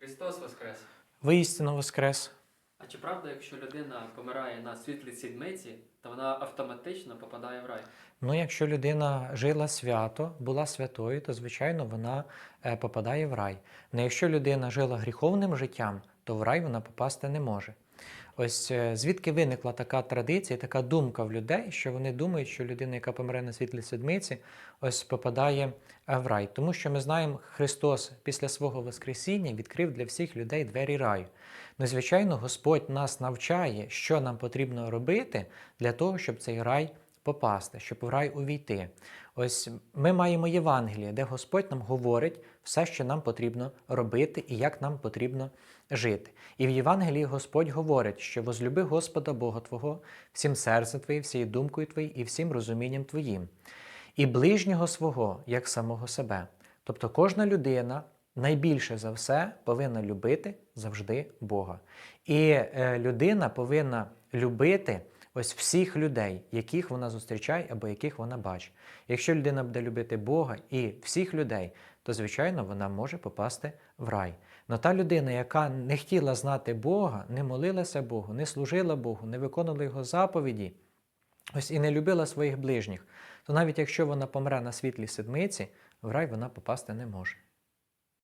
Христос Воскрес! Воістину воскрес. А чи правда, якщо людина помирає на світлій сідмиці, то вона автоматично попадає в рай? Ну, якщо людина жила свято, була святою, то звичайно вона е, попадає в рай. Але якщо людина жила гріховним життям, то в рай вона попасти не може. Ось е, звідки виникла така традиція, така думка в людей, що вони думають, що людина, яка помре на світлій седмиці, ось попадає е, в рай. Тому що ми знаємо, Христос після свого Воскресіння відкрив для всіх людей двері раю. Ну, звичайно, Господь нас навчає, що нам потрібно робити для того, щоб цей рай попасти, щоб в рай увійти. Ось ми маємо Євангеліє, де Господь нам говорить все, що нам потрібно робити і як нам потрібно жити. І в Євангелії Господь говорить, що возлюби Господа Бога Твого всім серцем Твоїм, всією думкою Твоєю і всім розумінням Твоїм, і ближнього свого, як самого себе. Тобто кожна людина найбільше за все повинна любити завжди Бога. І е, людина повинна любити ось всіх людей, яких вона зустрічає або яких вона бачить. Якщо людина буде любити Бога і всіх людей, то звичайно вона може попасти в рай. Но та людина, яка не хотіла знати Бога, не молилася Богу, не служила Богу, не виконувала Його заповіді, ось і не любила своїх ближніх, то навіть якщо вона помре на світлій седмиці, в рай вона попасти не може.